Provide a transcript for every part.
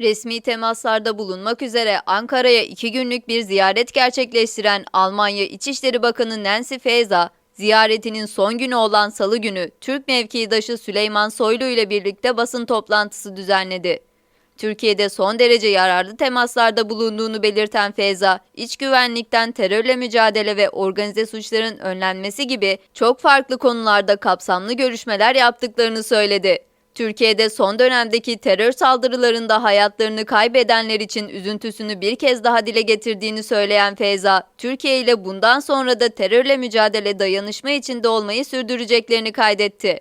Resmi temaslarda bulunmak üzere Ankara'ya iki günlük bir ziyaret gerçekleştiren Almanya İçişleri Bakanı Nancy Faeser, ziyaretinin son günü olan salı günü Türk mevkidaşı Süleyman Soylu ile birlikte basın toplantısı düzenledi. Türkiye'de son derece yararlı temaslarda bulunduğunu belirten Feyza, iç güvenlikten terörle mücadele ve organize suçların önlenmesi gibi çok farklı konularda kapsamlı görüşmeler yaptıklarını söyledi. Türkiye'de son dönemdeki terör saldırılarında hayatlarını kaybedenler için üzüntüsünü bir kez daha dile getirdiğini söyleyen Feyza, Türkiye ile bundan sonra da terörle mücadele dayanışma içinde olmayı sürdüreceklerini kaydetti.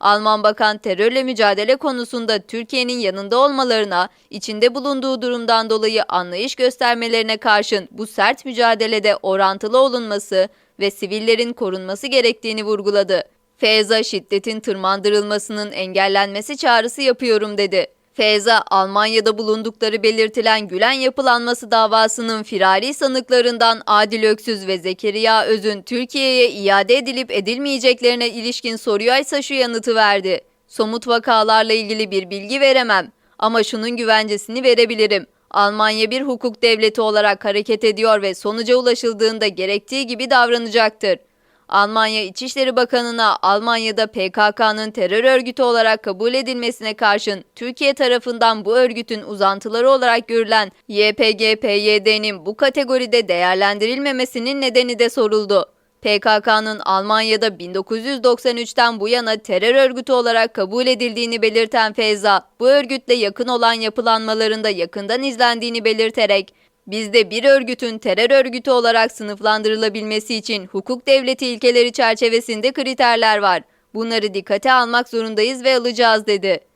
Alman Bakan terörle mücadele konusunda Türkiye'nin yanında olmalarına, içinde bulunduğu durumdan dolayı anlayış göstermelerine karşın bu sert mücadelede orantılı olunması ve sivillerin korunması gerektiğini vurguladı. Feyza şiddetin tırmandırılmasının engellenmesi çağrısı yapıyorum dedi. Feyza, Almanya'da bulundukları belirtilen Gülen yapılanması davasının firari sanıklarından Adil Öksüz ve Zekeriya Öz'ün Türkiye'ye iade edilip edilmeyeceklerine ilişkin soruya ise şu yanıtı verdi. Somut vakalarla ilgili bir bilgi veremem ama şunun güvencesini verebilirim. Almanya bir hukuk devleti olarak hareket ediyor ve sonuca ulaşıldığında gerektiği gibi davranacaktır. Almanya İçişleri Bakanı'na Almanya'da PKK'nın terör örgütü olarak kabul edilmesine karşın Türkiye tarafından bu örgütün uzantıları olarak görülen YPG-PYD'nin bu kategoride değerlendirilmemesinin nedeni de soruldu. PKK'nın Almanya'da 1993'ten bu yana terör örgütü olarak kabul edildiğini belirten Feyza, bu örgütle yakın olan yapılanmalarında yakından izlendiğini belirterek, Bizde bir örgütün terör örgütü olarak sınıflandırılabilmesi için hukuk devleti ilkeleri çerçevesinde kriterler var. Bunları dikkate almak zorundayız ve alacağız dedi.